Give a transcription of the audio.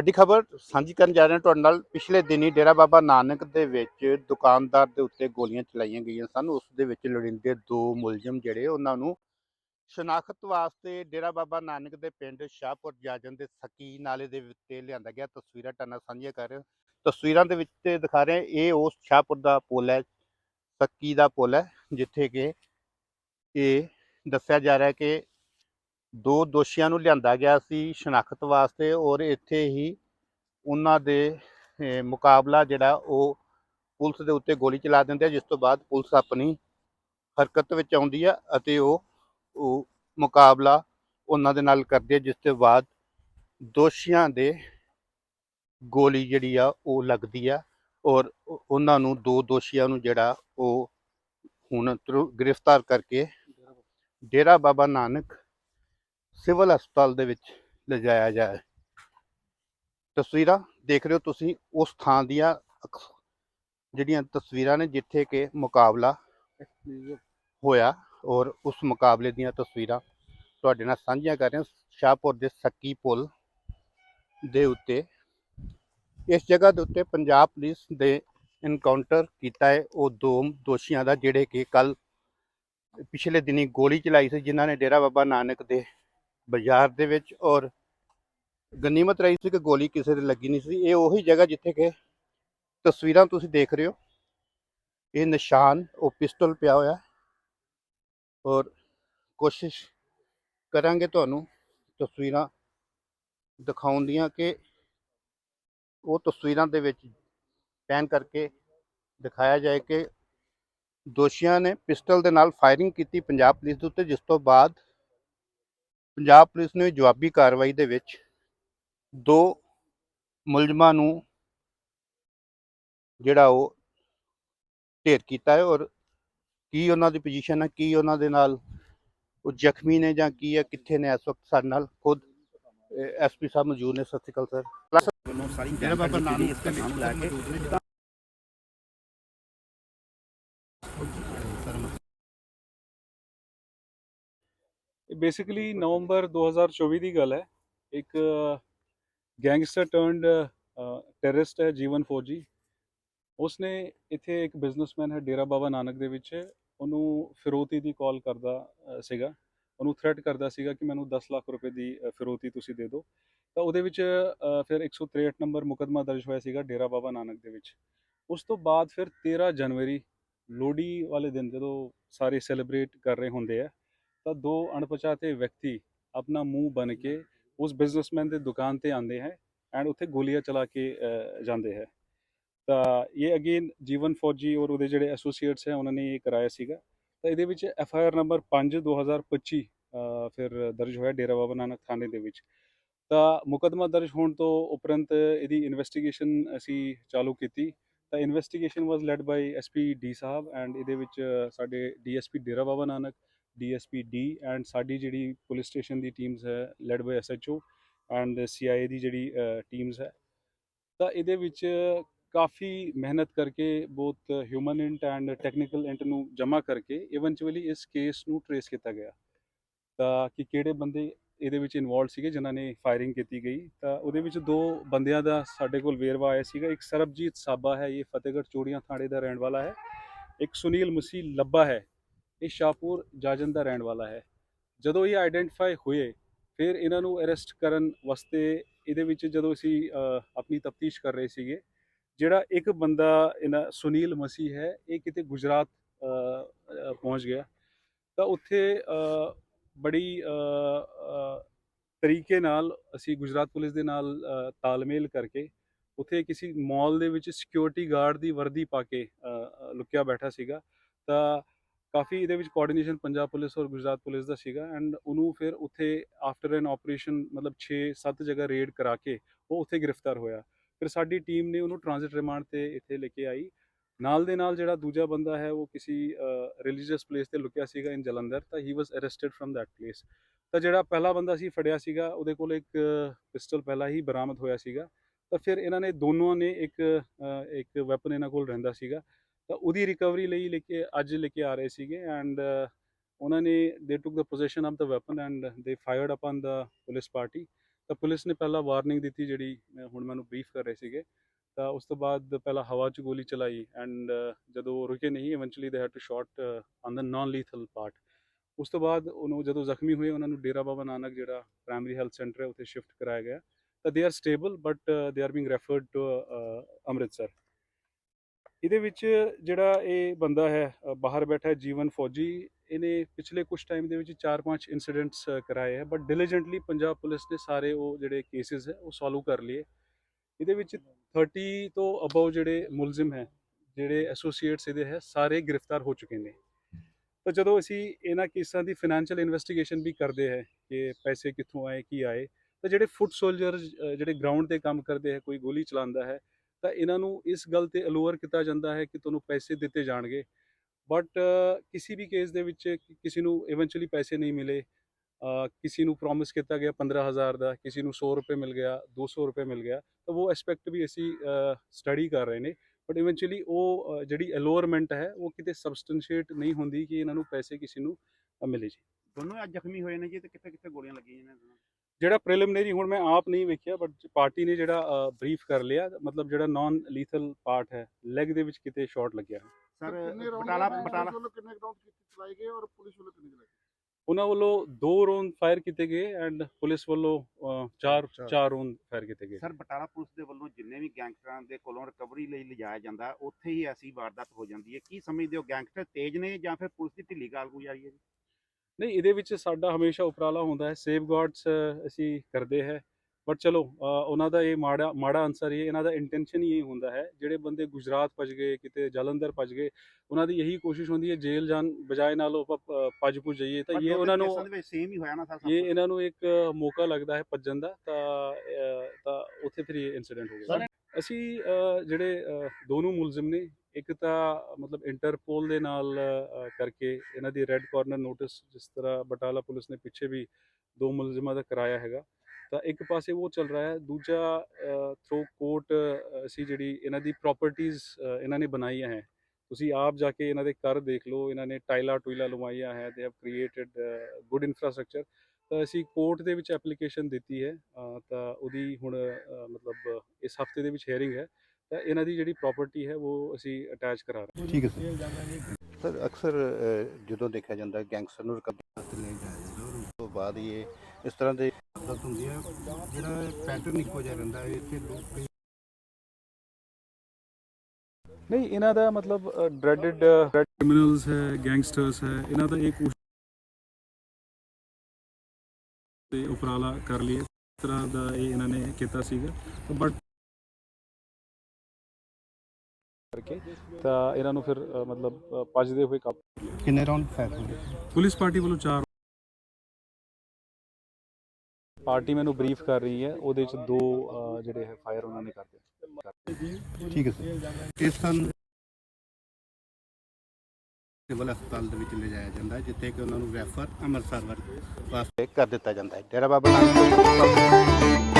ਵੱਡੀ ਖਬਰ ਸਾਂਝੀ ਕਰਨ ਜਾ ਰਹੇ ਹਾਂ ਤੁਹਾਡੇ ਨਾਲ। ਪਿਛਲੇ ਦਿਨੀ ਡੇਰਾ ਬਾਬਾ ਨਾਨਕ ਦੇ ਵਿੱਚ ਦੁਕਾਨਦਾਰ ਦੇ ਉੱਤੇ ਗੋਲੀਆਂ ਚਲਾਈਆਂ ਗਈਆਂ ਸਨ। ਉਸ ਦੇ ਵਿੱਚ ਲੋੜੀਂਦੇ ਦੋ ਮੁਲਜ਼ਮ ਜਿਹੜੇ ਉਹਨਾਂ ਨੂੰ ਸ਼ਨਾਖਤ ਵਾਸਤੇ ਡੇਰਾ ਬਾਬਾ ਨਾਨਕ ਦੇ ਪਿੰਡ ਸ਼ਾਹਪੁਰ ਜਾਜਨ ਦੇ ਸਕੀ ਨਾਲੇ ਦੇ ਉੱਤੇ ਲਿਆਂਦਾ ਗਿਆ। ਤਸਵੀਰਾਂ ਤੁਹਾਡੇ ਨਾਲ ਸਾਂਝੀਆਂ ਕਰ ਰਹੇ ਤਸਵੀਰਾਂ ਦੇ ਵਿੱਚ ਦਿਖਾ ਰਹੇ ਇਹ ਉਸ ਸ਼ਾਹਪੁਰ ਦਾ ਪੁਲ ਹੈ, ਸਕੀ ਦਾ ਪੁਲ ਹੈ, ਜਿੱਥੇ ਕਿ ਇਹ ਦੱਸਿਆ ਜਾ ਰਿਹਾ ਕਿ ਦੋ ਦੋਸ਼ੀਆਂ ਨੂੰ ਲਿਆਂਦਾ ਗਿਆ ਸੀ ਸ਼ਨਾਖਤ ਵਾਸਤੇ ਔਰ ਇੱਥੇ ਹੀ ਉਹਨਾਂ ਦੇ ਮੁਕਾਬਲਾ ਜਿਹੜਾ ਉਹ ਪੁਲਿਸ ਦੇ ਉੱਤੇ ਗੋਲੀ ਚਲਾ ਦਿੰਦੇ ਆ, ਜਿਸ ਤੋਂ ਬਾਅਦ ਪੁਲਿਸ ਆਪਣੀ ਹਰਕਤ ਵਿੱਚ ਆਉਂਦੀ ਆ ਅਤੇ ਉਹ ਉਹ ਮੁਕਾਬਲਾ ਉਹਨਾਂ ਦੇ ਨਾਲ ਕਰਦੀ ਹੈ ਜਿਸ ਤੋਂ ਬਾਅਦ ਦੋਸ਼ੀਆਂ ਦੇ ਗੋਲੀ ਜਿਹੜੀ ਆ ਉਹ ਲੱਗਦੀ ਆ ਔਰ ਉਹਨਾਂ ਨੂੰ ਦੋ ਦੋਸ਼ੀਆਂ ਨੂੰ ਜਿਹੜਾ ਉਹ ਹੁਣ ਤੁਰ- ਗ੍ਰਿਫਤਾਰ ਕਰਕੇ ਡੇਰਾ ਬਾਬਾ ਨਾਨਕ ਸਿਵਲ ਹਸਪਤਾਲ ਦੇ ਵਿੱਚ ਲਿਜਾਇਆ ਜਾਏ। ਤਸਵੀਰਾਂ ਦੇਖ ਰਹੇ ਹੋ ਤੁਸੀਂ, ਉਸ ਥਾਂ ਦੀਆਂ ਜਿਹੜੀਆਂ ਤਸਵੀਰਾਂ ਨੇ, ਜਿੱਥੇ ਕਿ ਮੁਕਾਬਲਾ ਹੋਇਆ ਔਰ ਉਸ ਮੁਕਾਬਲੇ ਦੀਆਂ ਤਸਵੀਰਾਂ ਤੁਹਾਡੇ ਨਾਲ ਸਾਂਝੀਆਂ ਕਰ ਰਹੇ। ਹਾਂ ਸ਼ਾਹਪੁਰ ਦੇ ਸੱਕੀ ਪੁਲ ਦੇ ਉੱਤੇ, ਇਸ ਜਗ੍ਹਾ ਦੇ ਉੱਤੇ ਪੰਜਾਬ ਪੁਲਿਸ ਦੇ ਇਨਕਾਊਂਟਰ ਕੀਤਾ ਹੈ। ਉਹ ਦੋ ਦੋਸ਼ੀਆਂ ਦਾ, ਜਿਹੜੇ ਕਿ ਕੱਲ ਪਿਛਲੇ ਦਿਨੀ ਗੋਲੀ ਚਲਾਈ ਸੀ, ਜਿਨ੍ਹਾਂ ਨੇ ਡੇਰਾ ਬਾਬਾ ਨਾਨਕ ਦੇ ਬਾਜ਼ਾਰ ਦੇ ਵਿੱਚ ਔਰ ਗਨੀਮਤ ਰਹੀ ਸੀ ਕਿ ਗੋਲੀ ਕਿਸੇ ਦੇ ਲੱਗੀ ਨਹੀਂ ਸੀ। ਇਹ ਉਹੀ ਜਗ੍ਹਾ ਜਿੱਥੇ ਕਿ ਤਸਵੀਰਾਂ ਤੁਸੀਂ ਦੇਖ ਰਹੇ ਹੋ। ਇਹ ਨਿਸ਼ਾਨ, ਉਹ ਪਿਸਟਲ ਪਿਆ ਹੋਇਆ। ਔਰ ਕੋਸ਼ਿਸ਼ ਕਰਾਂਗੇ ਤੁਹਾਨੂੰ ਤਸਵੀਰਾਂ ਦਿਖਾਉਣ ਦੀਆਂ ਕਿ ਉਹ ਤਸਵੀਰਾਂ ਦੇ ਵਿੱਚ ਪੈਨ ਕਰਕੇ ਦਿਖਾਇਆ ਜਾਏ ਕਿ ਦੋਸ਼ੀਆਂ ਨੇ ਪਿਸਟਲ ਦੇ ਨਾਲ ਫਾਇਰਿੰਗ ਕੀਤੀ ਪੰਜਾਬ ਪੁਲਿਸ ਦੇ ਉੱਤੇ, ਜਿਸ ਤੋਂ ਬਾਅਦ ਪੰਜਾਬ ਪੁਲਿਸ ਨੇ ਜਵਾਬੀ ਕਾਰਵਾਈ ਦੇ ਵਿੱਚ ਦੋ ਮੁਲਜ਼ਮਾਂ ਨੂੰ ਜਿਹੜਾ ਉਹ ਢੇਰ ਕੀਤਾ ਹੈ ਔਰ ਕੀ ਉਹਨਾਂ ਦੀ ਪੋਜੀਸ਼ਨ ਹੈ, ਕੀ ਉਹਨਾਂ ਦੇ ਨਾਲ ਉਹ ਜ਼ਖਮੀ ਨੇ ਜਾਂ ਕੀ ਹੈ, ਕਿੱਥੇ ਨੇ ਇਸ ਵਕਤ ਸਾਡੇ ਨਾਲ ਖੁਦ ਐਸਪੀ ਸਾਹਿਬ ਮੌਜੂਦ ਨੇ। ਸਤਿ ਸ਼੍ਰੀ ਅਕਾਲ, ਸਰ। ਵੱਲੋਂ ਬਾਬਾ ਜਾਣਕਾਰੀ ਇਸ ਘਟਨਾ ਨੂੰ ਲੈ ਕੇ ਬੇਸਿਕਲੀ ਨਵੰਬਰ 2024 ਦੀ ਗੱਲ ਹੈ। ਇੱਕ ਗੈਂਗਸਟਰ ਟਰਨਡ ਟੈਰਰਿਸਟ ਹੈ ਜੀਵਨ ਫੌਜੀ। ਉਸਨੇ ਇੱਥੇ ਇੱਕ ਬਿਜ਼ਨਸਮੈਨ ਹੈ ਡੇਰਾ ਬਾਬਾ ਨਾਨਕ ਦੇ ਵਿੱਚ। ਉਹਨੂੰ ਫਿਰੋਤੀ ਦੀ ਕਾਲ ਕਰਦਾ ਸੀਗਾ। ਉਹਨੂੰ ਥ੍ਰੈਟ ਕਰਦਾ ਸੀਗਾ ਕਿ ਮੈਨੂੰ 10 ਲੱਖ ਰੁਪਏ ਦੀ ਫਿਰੋਤੀ ਤੁਸੀਂ ਦੇ ਦਿਓ। ਤਾਂ ਉਹਦੇ ਵਿੱਚ ਅ, ਫਿਰ 163 ਨੰਬਰ ਮੁਕੱਦਮਾ ਦਰਜ ਹੋਇਆ ਸੀਗਾ ਡੇਰਾ ਬਾਬਾ ਨਾਨਕ ਦੇ ਵਿੱਚ। ਉਸ ਤੋਂ ਬਾਅਦ ਫਿਰ 13 ਜਨਵਰੀ ਲੋਹੜੀ ਵਾਲੇ ਦਿਨ ਜਦੋਂ ਸਾਰੇ ਸੈਲੀਬ੍ਰੇਟ ਕਰ ਰਹੇ ਹੁੰਦੇ ਆ ਤਾਂ ਦੋ ਅਣਪਛਾਤੇ ਵਿਅਕਤੀ ਆਪਣਾ ਮੂੰਹ ਬਨ ਕੇ ਉਸ ਬਿਜ਼ਨਸਮੈਨ ਦੇ ਦੁਕਾਨ ਤੇ ਆਉਂਦੇ ਹੈ ਐਂਡ ਉੱਥੇ ਗੋਲੀਆਂ ਚਲਾ ਕੇ ਜਾਂਦੇ ਹੈ। ਤਾਂ ਇਹ ਅਗੇਨ ਜੀਵਨ ਫੌਜੀ ਔਰ ਉਹਦੇ ਜਿਹੜੇ ਐਸੋਸੀਏਟਸ ਹੈ ਉਹਨਾਂ ਨੇ ਇਹ ਕਰਾਇਆ ਸੀਗਾ। ਤਾਂ ਇਹਦੇ ਵਿੱਚ ਐਫ ਆਈ ਆਰ ਨੰਬਰ 5 2025 ਅ, ਫਿਰ ਦਰਜ ਹੋਇਆ ਡੇਰਾ ਬਾਬਾ ਨਾਨਕ ਥਾਣੇ ਦੇ ਵਿੱਚ। ਤਾਂ ਮੁਕੱਦਮਾ ਦਰਜ ਹੋਣ ਤੋਂ ਉਪਰੰਤ ਇਹਦੀ ਇਨਵੈਸਟੀਗੇਸ਼ਨ ਅਸੀਂ ਚਾਲੂ ਕੀਤੀ। ਤਾਂ investigation was led by SP D Sahib and ਇਹਦੇ ਵਿੱਚ ਸਾਡੇ DSP Dera Baba Nanak DSP D and ਸਾਡੀ ਜਿਹੜੀ ਪੁਲਿਸ ਸਟੇਸ਼ਨ ਦੀ ਟੀਮਸ ਹੈ led by SHO and CIA ਦੀ ਜਿਹੜੀ ਟੀਮਸ ਹੈ। ਤਾਂ ਇਹਦੇ ਵਿੱਚ ਕਾਫੀ ਮਿਹਨਤ ਕਰਕੇ, ਬਹੁਤ human int and technical int ਨੂੰ ਜਮ੍ਹਾਂ ਕਰਕੇ ਇਵੈਂਚੁਅਲੀ ਇਸ ਕੇਸ ਨੂੰ ਟਰੇਸ ਕੀਤਾ ਗਿਆ। ਤਾਂ ਕਿ ਕਿਹੜੇ ਬੰਦੇ ਇਹਦੇ ਵਿੱਚ ਇਨਵੋਲਡ ਸੀਗੇ, ਜਿਨ੍ਹਾਂ ਨੇ ਫਾਇਰਿੰਗ ਕੀਤੀ ਗਈ। ਤਾਂ ਉਹਦੇ ਵਿੱਚ ਦੋ ਬੰਦਿਆਂ ਦਾ ਸਾਡੇ ਕੋਲ ਵੇਰਵਾ ਆਇਆ ਸੀਗਾ। ਇੱਕ ਸਰਬਜੀਤ ਸਾਬਾ ਹੈ, ਇਹ ਫਤਿਹਗੜ੍ਹ ਚੂੜੀਆਂ ਥਾਣੇ ਦਾ ਰਹਿਣ ਵਾਲਾ ਹੈ। ਇੱਕ ਸੁਨੀਲ ਮਸੀਹ ਲੱਭਾ ਹੈ ਇਹ ਸ਼ਾਹਪੁਰ ਜਾਜਨ ਦਾ ਰਹਿਣ ਵਾਲਾ ਹੈ। ਜਦੋਂ ਇਹ ਆਈਡੈਂਟੀਫਾਈ ਹੋਏ, ਫਿਰ ਇਹਨਾਂ ਨੂੰ ਅਰੈਸਟ ਕਰਨ ਵਾਸਤੇ ਇਹਦੇ ਵਿੱਚ ਜਦੋਂ ਅਸੀਂ ਆਪਣੀ ਤਫਤੀਸ਼ ਕਰ ਰਹੇ ਸੀਗੇ, ਜਿਹੜਾ ਇੱਕ ਬੰਦਾ ਇਹਨਾਂ ਸੁਨੀਲ ਮਸੀਹ ਹੈ, ਇਹ ਕਿਤੇ ਗੁਜਰਾਤ ਪਹੁੰਚ ਗਿਆ। ਤਾਂ ਉੱਥੇ ਬੜੀ ਤਰੀਕੇ ਨਾਲ ਅਸੀਂ ਗੁਜਰਾਤ ਪੁਲਿਸ ਦੇ ਨਾਲ ਤਾਲਮੇਲ ਕਰਕੇ ਉੱਥੇ ਕਿਸੇ ਮਾਲ ਦੇ ਵਿੱਚ ਸਿਕਿਉਰਿਟੀ ਗਾਰਡ ਦੀ ਵਰਦੀ ਪਾ ਕੇ ਲੁਕਿਆ ਬੈਠਾ ਸੀਗਾ। ਤਾਂ ਕਾਫੀ ਇਹਦੇ ਵਿੱਚ ਕੋਆਰਡੀਨੇਸ਼ਨ ਪੰਜਾਬ ਪੁਲਿਸ ਔਰ ਗੁਜਰਾਤ ਪੁਲਿਸ ਦਾ ਸੀਗਾ ਐਂਡ ਉਹਨੂੰ ਫਿਰ ਉੱਥੇ ਆਫਟਰ ਐਨ ਆਪਰੇਸ਼ਨ ਮਤਲਬ 6-7 ਜਗ੍ਹਾ ਰੇਡ ਕਰਾ ਕੇ ਉਹ ਉੱਥੇ ਗ੍ਰਿਫਤਾਰ ਹੋਇਆ। ਫਿਰ ਸਾਡੀ ਟੀਮ ਨੇ ਉਹਨੂੰ ਟ੍ਰਾਂਜ਼ਿਟ ਰਿਮਾਂਡ ਤੇ ਇੱਥੇ ਲੈ ਕੇ ਆਈ। ਨਾਲ ਦੇ ਨਾਲ ਜਿਹੜਾ ਦੂਜਾ ਬੰਦਾ ਹੈ ਉਹ ਕਿਸੇ ਰਿਲੀਜੀਅਸ ਪਲੇਸ ਤੇ ਲੁਕਿਆ ਸੀਗਾ ਇਨ ਜਲੰਧਰ ਤਾਂ ਹੀ was arrested from that place ਤਾਂ ਜਿਹੜਾ ਪਹਿਲਾ ਬੰਦਾ ਸੀ, ਫੜਿਆ ਸੀਗਾ, ਉਹਦੇ ਕੋਲ ਇੱਕ ਪਿਸਟਲ ਪਹਿਲਾਂ ਹੀ ਬਰਾਮਦ ਹੋਇਆ ਸੀਗਾ। ਤਾਂ ਫਿਰ ਇਹਨਾਂ ਨੇ ਦੋਨੋਂ ਨੇ ਇੱਕ ਇੱਕ ਵੈਪਨ ਇਹਨਾਂ ਕੋਲ ਰਹਿੰਦਾ ਸੀਗਾ। ਤਾਂ ਉਹਦੀ ਰਿਕਵਰੀ ਲਈ ਲੈ ਕੇ ਅੱਜ ਲੈ ਕੇ ਆ ਰਹੇ ਸੀਗੇ ਐਂਡ ਉਹਨਾਂ ਨੇ they took the position of the weapon and they fired upon the police party ਤਾਂ ਪੁਲਿਸ ਨੇ ਪਹਿਲਾਂ ਵਾਰਨਿੰਗ ਦਿੱਤੀ ਜਿਹੜੀ ਹੁਣ ਮੈਨੂੰ ਬਰੀਫ ਕਰ ਰਹੇ ਸੀਗੇ। ਤਾਂ ਉਸ ਤੋਂ ਬਾਅਦ ਪਹਿਲਾਂ ਹਵਾ 'ਚ ਗੋਲੀ ਚਲਾਈ ਐਂਡ ਜਦੋਂ ਉਹ ਰੁਕੇ ਨਹੀਂ eventually they had to shot on the non lethal part ਉਸ ਤੋਂ ਬਾਅਦ ਉਹਨੂੰ ਜਦੋਂ ਜ਼ਖਮੀ ਹੋਏ, ਉਹਨਾਂ ਨੂੰ ਡੇਰਾ ਬਾਬਾ ਨਾਨਕ ਜਿਹੜਾ ਪ੍ਰਾਇਮਰੀ ਹੈਲਥ ਸੈਂਟਰ ਹੈ, ਉੱਥੇ ਸ਼ਿਫਟ ਕਰਾਇਆ ਗਿਆ। ਤਾਂ they are stable but they are being referred to Amritsar. ਇਹਦੇ ਵਿੱਚ ਜਿਹੜਾ ਇਹ ਬੰਦਾ ਹੈ ਬਾਹਰ ਬੈਠਾ ਜੀਵਨ ਫੌਜੀ, ਇਹਨੇ ਪਿਛਲੇ ਕੁਝ ਟਾਈਮ ਦੇ ਵਿੱਚ 4-5 ਇਨਸੀਡੈਂਟਸ ਕਰਾਏ ਹੈ ਬਟ ਡਿਲੀਜੈਂਟਲੀ ਪੰਜਾਬ ਪੁਲਿਸ ਨੇ ਸਾਰੇ ਉਹ ਜਿਹੜੇ ਕੇਸਿਸ ਹੈ, ਉਹ ਸੋਲਵ ਕਰ ਲਏ ਇਹਦੇ ਵਿੱਚ 30 ਤੋਂ ਅਬਵ ਜਿਹੜੇ ਮੁਲਜ਼ਮ ਹੈ, ਜਿਹੜੇ ਐਸੋਸੀਏਟਸ ਇਹਦੇ ਹੈ, ਸਾਰੇ ਗ੍ਰਿਫਤਾਰ ਹੋ ਚੁੱਕੇ ਨੇ। ਤਾਂ ਜਦੋਂ ਅਸੀਂ ਇਹਨਾਂ ਕੇਸਾਂ ਦੀ ਫਾਈਨੈਂਸ਼ੀਅਲ ਇਨਵੈਸਟੀਗੇਸ਼ਨ ਵੀ ਕਰਦੇ ਹੈ ਕਿ ਪੈਸੇ ਕਿੱਥੋਂ ਆਏ, ਕੀ ਆਏ, ਤਾਂ ਜਿਹੜੇ ਫੁੱਟ ਸੋਲਜਰਸ ਜਿਹੜੇ ਗਰਾਊਂਡ ਤੇ ਕੰਮ ਕਰਦੇ ਹੈ, ਕੋਈ ਗੋਲੀ ਚਲਾਉਂਦਾ ਹੈ ਤਾਂ ਇਹਨਾਂ ਨੂੰ ਇਸ ਗੱਲ ਤੇ ਅਲੂਅਰ ਕੀਤਾ ਜਾਂਦਾ ਹੈ ਕਿ ਤੁਹਾਨੂੰ ਪੈਸੇ ਦਿੱਤੇ ਜਾਣਗੇ। ਬਟ ਕਿਸੇ ਵੀ ਕੇਸ ਦੇ ਵਿੱਚ ਕਿਸੇ ਨੂੰ ਇਵੈਂਚੁਅਲੀ ਪੈਸੇ ਨਹੀਂ ਮਿਲੇ ਕਿਸੇ ਨੂੰ ਪ੍ਰੋਮਿਸ ਕੀਤਾ ਗਿਆ 15000 ਦਾ, ਕਿਸੇ ਨੂੰ 100 ਰੁਪਏ ਮਿਲ ਗਿਆ 200 ਰੁਪਏ ਮਿਲ ਗਿਆ, ਤਾਂ ਉਹ ਐਸਪੈਕਟ ਵੀ ਅਸੀਂ ਸਟੱਡੀ ਕਰ ਰਹੇ ਨੇ। ਬਟ ਇਵੈਂਚੁਅਲੀ ਉਹ ਜਿਹੜੀ ਅਲੋਅਰਮੈਂਟ ਹੈ, ਉਹ ਕਿਤੇ ਸਬਸਟੈਂਸ਼ੀਏਟ ਨਹੀਂ ਹੁੰਦੀ ਕਿ ਇਹਨਾਂ ਨੂੰ ਪੈਸੇ ਕਿਸੇ ਨੂੰ ਮਿਲੇ ਜੀ। ਦੋਨੋਂ ਅੱਜ ਜ਼ਖਮੀ ਹੋਏ ਨੇ ਜੀ ਤੇ ਕਿੱਥੇ ਕਿੱਥੇ ਗੋਲੀਆਂ ਲੱਗੀਆਂ ਇਹਨਾਂ ਜਿਹੜਾ ਪ੍ਰੀਲਿਮਿਨਰੀ ਹੁਣ ਮੈਂ ਆਪ ਨਹੀਂ ਵੇਖਿਆ ਬਟ ਪਾਰਟੀ ਨੇ ਜਿਹੜਾ ਬਰੀਫ ਕਰ ਲਿਆ ਮਤਲਬ ਜਿਹੜਾ ਨਾਨ ਲੀਥਲ ਪਾਰਟ ਹੈ ਲੈਗ ਦੇ ਵਿੱਚ ਕਿਤੇ ਸ਼ਾਟ ਲੱਗਿਆ ਹੈ। ਸਰ ਬਟਾਲਾ ਬਟਾਲਾ ਵੱਲੋਂ ਕਿੰਨੇ ਰਾਉਂਡ ਕੀਤੇ ਚਲਾਏ ਗਏ ਔਰ ਪੁਲਿਸ ਵੱਲੋਂ ਕਿੰਨੇ ਚਲਾਏ ਗਏ? ਉਹਨਾਂ ਵੱਲੋਂ ਦੋ ਰੌਂਡ ਫਾਇਰ ਕੀਤੇ ਗਏ ਐਂਡ ਪੁਲਿਸ ਵੱਲੋਂ ਚਾਰ ਚਾਰ। ਰੌਂਡ ਫਾਇਰ ਕੀਤੇ ਗਏ। ਸਰ ਬਟਾਲਾ ਪੁਲਿਸ ਦੇ ਵੱਲੋਂ ਜਿੰਨੇ ਵੀ ਗੈਂਗਸਟਰਾਂ ਦੇ ਕੋਲੋਂ ਰਿਕਵਰੀ ਲਈ ਲਿਜਾਇਆ ਜਾਂਦਾ ਉੱਥੇ ਹੀ ਐਸੀ ਵਾਰਦਾਤ ਹੋ ਜਾਂਦੀ ਹੈ। ਕੀ ਸਮਝਦੇ ਹੋ ਗੈਂਗਸਟਰ ਤੇਜ਼ ਨੇ ਜਾਂ ਫਿਰ ਪੁਲਿਸ ਦੀ ਢਿੱਲੀ ਕਾਰਗੁਜ਼ਾਰੀ ਹੈ ਜੀ? ਨਹੀਂ ਇਹਦੇ ਵਿੱਚ ਸਾਡਾ ਹਮੇਸ਼ਾ ਉਪਰਾਲਾ ਹੁੰਦਾ ਹੈ ਸੇਫ ਗਾਰਡਸ ਅਸੀਂ ਕਰਦੇ ਹੈ ਬਟ ਚਲੋ ਉਹਨਾਂ ਦਾ ਇਹ ਮਾੜਾ ਮਾੜਾ ਅਨਸਰ ਹੀ ਹੈ ਇਹਨਾਂ ਦਾ ਇੰਟੈਂਸ਼ਨ ਹੀ ਇਹ ਹੁੰਦਾ ਹੈ ਜਿਹੜੇ ਬੰਦੇ ਗੁਜਰਾਤ ਭੱਜ ਗਏ ਕਿਤੇ ਜਲੰਧਰ ਭੱਜ ਗਏ ਉਹਨਾਂ ਦੀ ਇਹੀ ਕੋਸ਼ਿਸ਼ ਹੁੰਦੀ ਹੈ ਜੇਲ੍ਹ ਜਾਣ ਬਜਾਏ ਨਾਲ ਉਹ ਭੱਜ ਭੁੱਜ ਜਾਈਏ ਤਾਂ ਇਹ ਉਹਨਾਂ ਨੂੰ ਸੇਮ ਹੀ ਹੋਇਆ ਨਾ ਸਰ ਇਹ। ਇਹਨਾਂ ਨੂੰ ਇੱਕ ਮੌਕਾ ਲੱਗਦਾ ਹੈ ਭੱਜਣ ਦਾ ਤਾਂ ਤਾਂ ਉੱਥੇ ਫਿਰ ਇਹ ਇਨਸੀਡੈਂਟ ਹੋ ਗਿਆ ਅਸੀਂ ਜਿਹੜੇ ਦੋਨੋਂ ਮੁਲਜ਼ਮ ਨੇ ਇੱਕ ਤਾਂ ਮਤਲਬ ਇੰਟਰਪੋਲ ਦੇ ਨਾਲ ਕਰਕੇ ਇਹਨਾਂ ਦੀ ਰੈੱਡ ਕਾਰਨਰ ਨੋਟਿਸ ਜਿਸ ਤਰ੍ਹਾਂ ਬਟਾਲਾ ਪੁਲਿਸ ਨੇ ਪਿੱਛੇ ਵੀ ਦੋ ਮੁਲਜ਼ਮਾਂ ਦਾ ਕਰਾਇਆ ਹੈਗਾ। ਤਾਂ ਇੱਕ ਪਾਸੇ ਉਹ ਚੱਲ ਰਿਹਾ ਹੈ, ਦੂਜਾ ਥਰੂ ਕੋਰਟ ਅਸੀਂ ਜਿਹੜੀ ਇਹਨਾਂ ਦੀ ਪ੍ਰਾਪਰਟੀਆਂ ਇਹਨਾਂ ਨੇ ਬਣਾਈਆਂ ਹੈ। ਤੁਸੀਂ ਆਪ ਜਾ ਕੇ ਇਹਨਾਂ ਦੇ ਘਰ ਦੇਖ ਲਓ, ਇਹਨਾਂ ਨੇ ਟਾਈਲਾ ਟੁਈਲਾ ਲਵਾਈਆਂ ਹੈ they have created good infrastructure ਤਾਂ ਅਸੀਂ ਕੋਰਟ ਦੇ ਵਿੱਚ ਐਪਲੀਕੇਸ਼ਨ ਦਿੱਤੀ ਹੈ ਤਾਂ ਉਹਦੀ ਹੁਣ ਮਤਲਬ ਇਸ ਹਫ਼ਤੇ ਦੇ ਵਿੱਚ ਹੀਅਰਿੰਗ ਹੈ। ਤਾਂ ਇਹਨਾਂ ਦੀ ਜਿਹੜੀ ਪ੍ਰਾਪਰਟੀ ਹੈ ਉਹ ਅਸੀਂ ਅਟੈਚ ਕਰਾ ਰਹੇ ਠੀਕ ਹੈ ਸਰ। ਸਰ ਅਕਸਰ ਜਦੋਂ ਦੇਖਿਆ ਜਾਂਦਾ ਗੈਂਗਸਟਰ ਨੂੰ ਰਿਕਵਰੀ ਵਾਸਤੇ ਲੈ ਜਾਇਆ ਜਾਂਦਾ ਔਰ ਉਸ ਤੋਂ ਬਾਅਦ ਹੀ ਇਹ ਇਸ ਤਰ੍ਹਾਂ ਦੇ ਵਾਰਦਾਤ ਹੁੰਦੀ ਹੈ ਜਿਹੜਾ ਪੈਟਰਨ ਇੱਕੋ ਜਿਹਾ ਰਹਿੰਦਾ ਹੈ ਇੱਥੇ ਲੋਕ ਕਈ ਨਹੀਂ ਇਹਨਾਂ ਦਾ ਮਤਲਬ ਡਰੈਡਡ ਕ੍ਰਿਮੀਨਲਸ ਹੈ ਗੈਂਗਸਟਰਸ ਹੈ ਇਹਨਾਂ ਦਾ ਇਹ ਕੋਸ਼ਿਸ਼ ਤੇ ਉਪਰਾਲਾ ਕਰ ਲਈ ਇਸ ਤਰ੍ਹਾਂ ਦਾ ਇਹ ਇਹਨਾਂ ਨੇ ਕੀਤਾ ਸੀਗਾ। ਬਟ ਕਰਕੇ ਤਾਂ ਇਹਨਾਂ ਨੂੰ ਫਿਰ ਅ, ਮਤਲਬ ਅ, ਭੱਜਦੇ ਹੋਏ ਕਾਬੂ ਕਿੰਨੇ ਰਾਉਂਡ ਫਾਇਰ ਹੋਏ? ਪੁਲਿਸ ਪਾਰਟੀ ਵੱਲੋਂ ਚਾਰ ਪਾਰਟੀ ਮੈਨੂੰ ਬਰੀਫ ਕਰ ਰਹੀ ਹੈ ਉਹਦੇ ਚ ਦੋ ਅ, ਜਿਹੜੇ ਹੈ ਫਾਇਰ ਉਹਨਾਂ ਨੇ ਕਰਦੇ ਠੀਕ ਹੈ ਸਰ। ਇਸ ਸਨ ਸਿਵਲ ਹਸਪਤਾਲ ਦੇ ਵਿੱਚ ਲਿਜਾਇਆ ਜਾਂਦਾ ਹੈ ਜਿੱਥੇ ਕਿ ਉਹਨਾਂ ਨੂੰ ਰੈਫਰ ਅੰਮ੍ਰਿਤਸਰ ਵੱਲ ਵਾਸਤੇ ਕਰ ਦਿੱਤਾ ਜਾਂਦਾ ਹੈ। ਡੇਰਾ ਬਾਬਾ ਨਾਨਕ